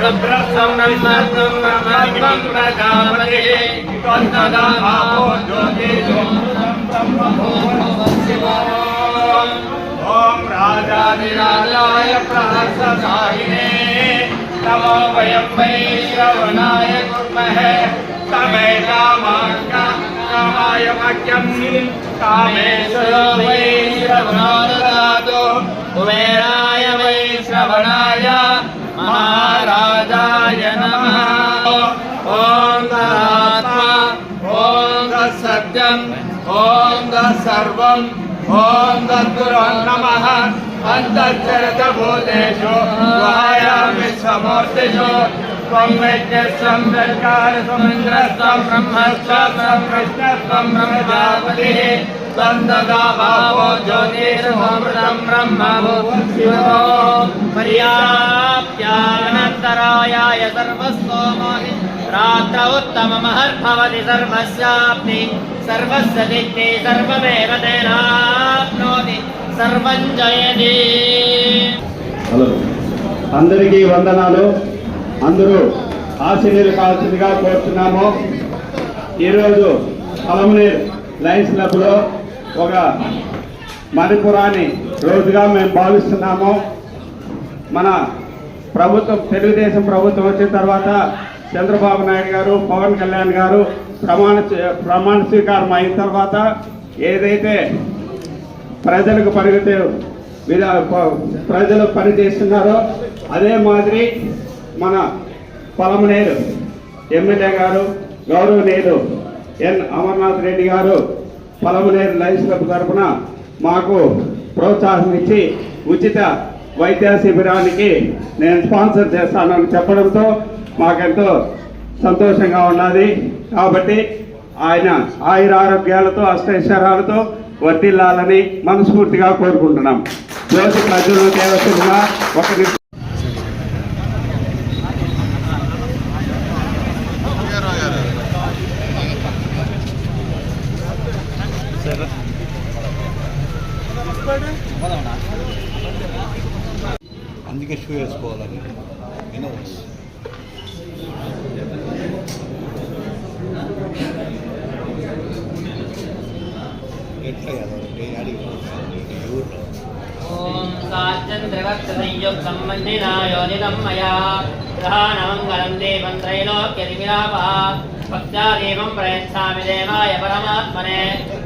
می شرا گرم تم شام کا می شروع لا دو نمرچرشو مرد برم پیات రాత్ర ఉత్తమమహర్భవతి సర్వస్యాప్తి సర్వస్య దిక్తి సర్వమేవ తేనాప్నోతి సర్వం జయతి హలో. అందరికీ వందనాలు. అందరూ ఆశీనులు కావాల్సిందిగా కోరుతున్నాము ఈరోజు కలమనేర్ లైన్స్ క్లబ్లో ఒక మణిపురాన్ని రోజుగా మేము భావిస్తున్నాము. మన ప్రభుత్వం తెలుగుదేశం ప్రభుత్వం వచ్చిన తర్వాత చంద్రబాబు నాయుడు గారు పవన్ కళ్యాణ్ గారు ప్రమాణ స్వీ- ప్రమాణ స్వీకారం అయిన తర్వాత ఏదైతే ప్రజలకు పరిగెత్తే విధా ప్రజలు పని చేస్తున్నారో అదే మాదిరి మన పొలమనేరు ఎమ్మెల్యే గారు గౌరవనీయులు ఎన్ అమర్నాథ్ రెడ్డి గారు పొలమనేరు లైన్స్ క్లబ్ తరఫున మాకు ప్రోత్సాహం ఇచ్చి ఉచిత వైద్య శిబిరానికి నేను స్పాన్సర్ చేస్తానని చెప్పడంతో మాకెంతో సంతోషంగా ఉన్నది. కాబట్టి ఆయన ఆయుర ఆరోగ్యాలతో అష్టైశ్వరాలతో వర్తిల్లాలని మనస్ఫూర్తిగా కోరుకుంటున్నాం. జ్యోతి ప్రజలు దేవతలుగా ఒక ఓం సాచంద్రవక్షసంయోగంబంధినాయోనిదం మయా గ్రహాణమంగళం దేవం త్రైలోక్యతిమిరాపా భక్తాదేవం ప్రయచ్ఛామి దేవాయ పరమాత్మనే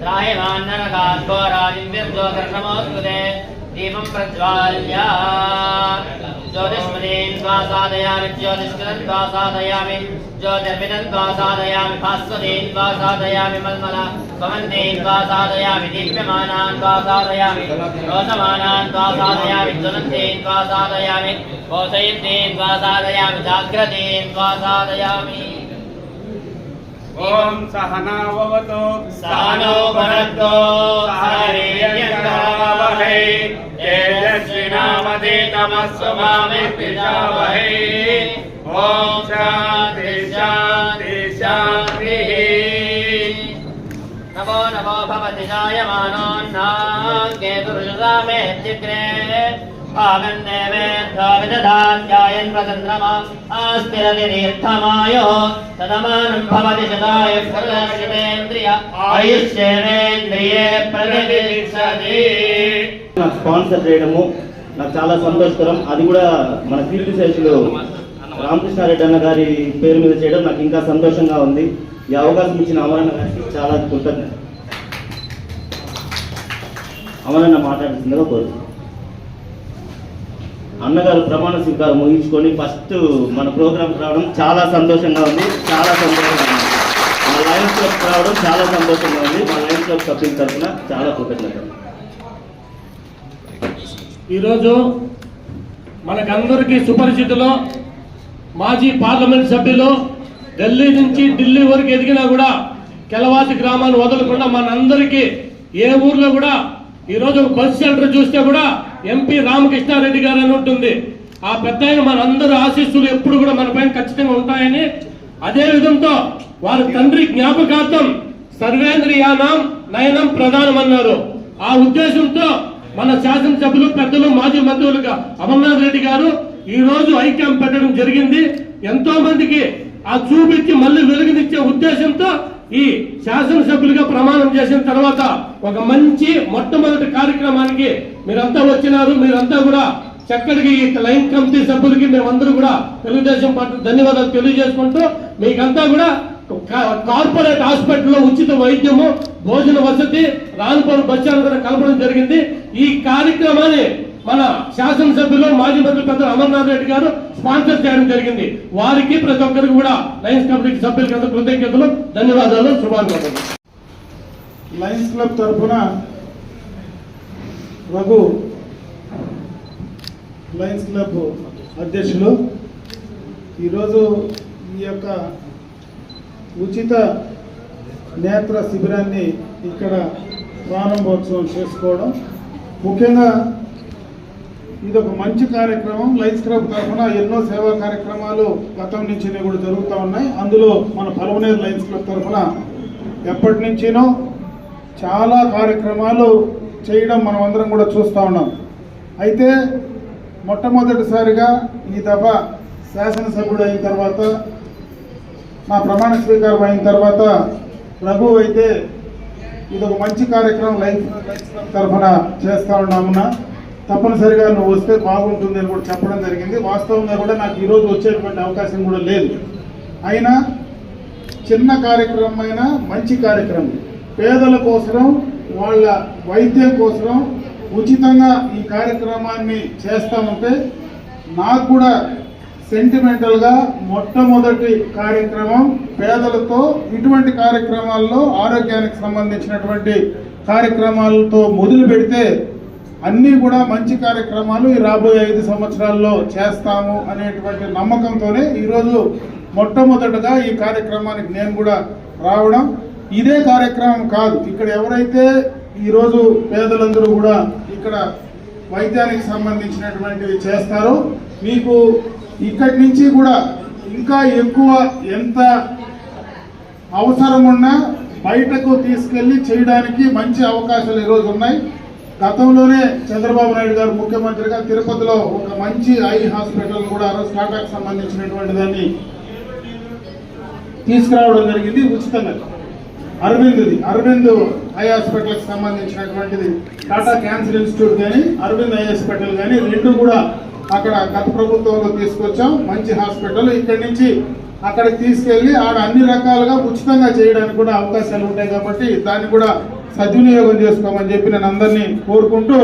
త్రాయమాన్నరకాద్ఘోరాజిం విర్జోకర్ణమోస్తుతే దీపం ప్రజ్వాల్యా جوتش می سا جایا ململا محنت روسان دلندین తేజస్వినామధీతమస్సు మామిత్రిజావహై ఓం శాంతి శాంతి శాంతి नमो नमो भवति जायमानोन्नाङ्गे दुर्युधा मे चिग्रे आगन्देवेद्धाविदधाध्यायन् प्रचन्द्रमा आस्तिरतितीर्थमायो तदमानं भवति शतायुः सर्वशिवेन्द्रिय आयुष्येवेन्द्रिये प्रतिष्ठति నాకు స్పాన్సర్ చేయడము నాకు చాలా సంతోషకరం. అది కూడా మన కీర్తి శేషులు రామకృష్ణారెడ్డి అన్న గారి పేరు మీద చేయడం నాకు ఇంకా సంతోషంగా ఉంది. ఈ అవకాశం ఇచ్చిన అమరన్న గారికి చాలా కృతజ్ఞత అమరన్న మాట్లాడుతుందిగా కోరుతున్నాను. అన్నగారు ప్రమాణ స్వీకారం ముగించుకొని ఫస్ట్ మన ప్రోగ్రామ్కి రావడం చాలా సంతోషంగా ఉంది. చాలా సంతోషంగా ఉంది. మా లయన్స్ రావడం చాలా సంతోషంగా ఉంది. మా లయన్స్ క్లబ్ సభ్యుల తరఫున చాలా కృతజ్ఞతలు. ఈరోజు మనకందరికీ సుపరిచితులు మాజీ పార్లమెంట్ సభ్యులు ఢిల్లీ నుంచి ఢిల్లీ వరకు ఎదిగినా కూడా కెలవాసి గ్రామాన్ని వదలకుండా మనందరికీ ఏ ఊర్లో కూడా ఈరోజు ఒక బస్ సెంటర్ చూస్తే కూడా ఎంపీ రామకృష్ణారెడ్డి గారు అని ఉంటుంది. ఆ పెద్ద మనందరి ఆశీస్సులు ఎప్పుడు కూడా మన పైన ఖచ్చితంగా ఉంటాయని అదే విధంతో వారి తండ్రి జ్ఞాపకార్థం సర్వేంద్రియానం నయనం ప్రధానం అన్నారు ఆ ఉద్దేశంతో మన శాసనసభ్యులు పెద్దలు మాజీ మంత్రులుగా అమర్నాథ్ రెడ్డి గారు ఈ రోజు ఐ పెట్టడం జరిగింది. ఎంతో మందికి ఆ చూపించి మళ్ళీ వెలుగునిచ్చే ఉద్దేశంతో ఈ శాసనసభ్యులుగా ప్రమాణం చేసిన తర్వాత ఒక మంచి మొట్టమొదటి కార్యక్రమానికి మీరంతా వచ్చినారు. మీరంతా కూడా చక్కటికి ఈ లైన్ కమిటీ సభ్యులకి మేమందరూ కూడా తెలుగుదేశం పార్టీ ధన్యవాదాలు తెలియజేసుకుంటూ మీకంతా కూడా కా- కార్పొరేట్ హాస్పిటల్లో ఉచిత వైద్యము భోజన వసతి రానుపూర్ బస్ స్టాండ్ కూడా కలపడం జరిగింది. ఈ కార్యక్రమాన్ని మన శాసనసభ్యులు మాజీ మంత్రి పెద్ద అమర్నాథ్ రెడ్డి గారు స్పాన్సర్ చేయడం జరిగింది. వారికి ప్రతి ఒక్కరికి కూడా లయన్స్ కమిటీ సభ్యులకి కృతజ్ఞతలు ధన్యవాదాలు శుభాకాంక్షలు. లయన్స్ క్లబ్ తరఫున రఘు లయన్స్ క్లబ్ అధ్యక్షులు ఈరోజు ఈ యొక్క ఉచిత నేత్ర శిబిరాన్ని ఇక్కడ ప్రారంభోత్సవం చేసుకోవడం ముఖ్యంగా ఇది ఒక మంచి కార్యక్రమం. లైఫ్ క్లబ్ తరఫున ఎన్నో సేవా కార్యక్రమాలు గతం నుంచి కూడా జరుగుతూ ఉన్నాయి. అందులో మన పలవనేరు లైన్స్ క్లబ్ తరఫున ఎప్పటి నుంచినో చాలా కార్యక్రమాలు చేయడం మనం అందరం కూడా చూస్తూ ఉన్నాం. అయితే మొట్టమొదటిసారిగా ఈ దఫా శాసనసభ్యుడు అయిన తర్వాత నా ప్రమాణ స్వీకారం అయిన తర్వాత రఘు అయితే ఇది ఒక మంచి కార్యక్రమం లైఫ్ తరఫున చేస్తా ఉన్నామున్నా తప్పనిసరిగా నువ్వు వస్తే బాగుంటుంది అని కూడా చెప్పడం జరిగింది. వాస్తవంగా కూడా నాకు ఈరోజు వచ్చేటువంటి అవకాశం కూడా లేదు. అయినా చిన్న కార్యక్రమం అయినా మంచి కార్యక్రమం. పేదల కోసం వాళ్ళ వైద్యం కోసం ఉచితంగా ఈ కార్యక్రమాన్ని చేస్తామంటే నాకు కూడా సెంటిమెంటల్గా మొట్టమొదటి కార్యక్రమం పేదలతో ఇటువంటి కార్యక్రమాల్లో ఆరోగ్యానికి సంబంధించినటువంటి కార్యక్రమాలతో మొదలు పెడితే అన్నీ కూడా మంచి కార్యక్రమాలు ఈ రాబోయే ఐదు సంవత్సరాల్లో చేస్తాము అనేటువంటి నమ్మకంతోనే ఈరోజు మొట్టమొదటగా ఈ కార్యక్రమానికి నేను కూడా రావడం. ఇదే కార్యక్రమం కాదు ఇక్కడ ఎవరైతే ఈరోజు పేదలందరూ కూడా ఇక్కడ వైద్యానికి సంబంధించినటువంటివి చేస్తారో మీకు ఇక్కడి నుంచి కూడా ఇంకా ఎక్కువ ఎంత అవసరం ఉన్నా బయటకు తీసుకెళ్ళి చేయడానికి మంచి అవకాశాలు ఈరోజు ఉన్నాయి. గతంలోనే చంద్రబాబు నాయుడు గారు ముఖ్యమంత్రిగా తిరుపతిలో ఒక మంచి ఐ హాస్పిటల్ కూడా ఆ టాటాకు సంబంధించినటువంటి దాన్ని తీసుకురావడం జరిగింది ఉచితంగా. అరవింద్ది అరవింద్ ఐ హాస్పిటల్కి సంబంధించినటువంటిది. టాటా క్యాన్సర్ ఇన్స్టిట్యూట్ కానీ అరవింద్ ఐ హాస్పిటల్ కానీ రెండు కూడా అక్కడ గత ప్రభుత్వంలో తీసుకొచ్చాం. మంచి హాస్పిటల్. ఇక్కడి నుంచి అక్కడికి తీసుకెళ్ళి ఆడ అన్ని రకాలుగా ఉచితంగా చేయడానికి కూడా అవకాశాలు ఉంటాయి కాబట్టి దాన్ని కూడా సద్వినియోగం చేసుకోమని చెప్పి నేను అందరినీ కోరుకుంటూ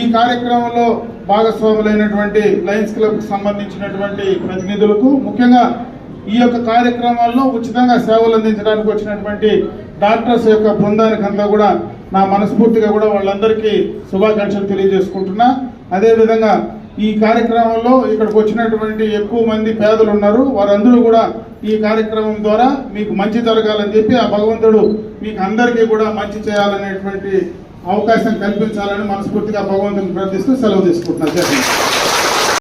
ఈ కార్యక్రమంలో భాగస్వాములైనటువంటి లయన్స్ క్లబ్ సంబంధించినటువంటి ప్రతినిధులకు ముఖ్యంగా ఈ యొక్క కార్యక్రమాల్లో ఉచితంగా సేవలు అందించడానికి వచ్చినటువంటి డాక్టర్స్ యొక్క బృందానికి అంతా కూడా నా మనస్ఫూర్తిగా కూడా వాళ్ళందరికీ శుభాకాంక్షలు తెలియజేసుకుంటున్నా. అదేవిధంగా ఈ కార్యక్రమంలో ఇక్కడికి వచ్చినటువంటి ఎక్కువ మంది పేదలు ఉన్నారు. వారందరూ కూడా ఈ కార్యక్రమం ద్వారా మీకు మంచి జరగాలని చెప్పి ఆ భగవంతుడు మీకు అందరికీ కూడా మంచి చేయాలనేటువంటి అవకాశం కల్పించాలని మనస్ఫూర్తిగా భగవంతుని ప్రార్థిస్తూ సెలవు తీసుకుంటున్నాను.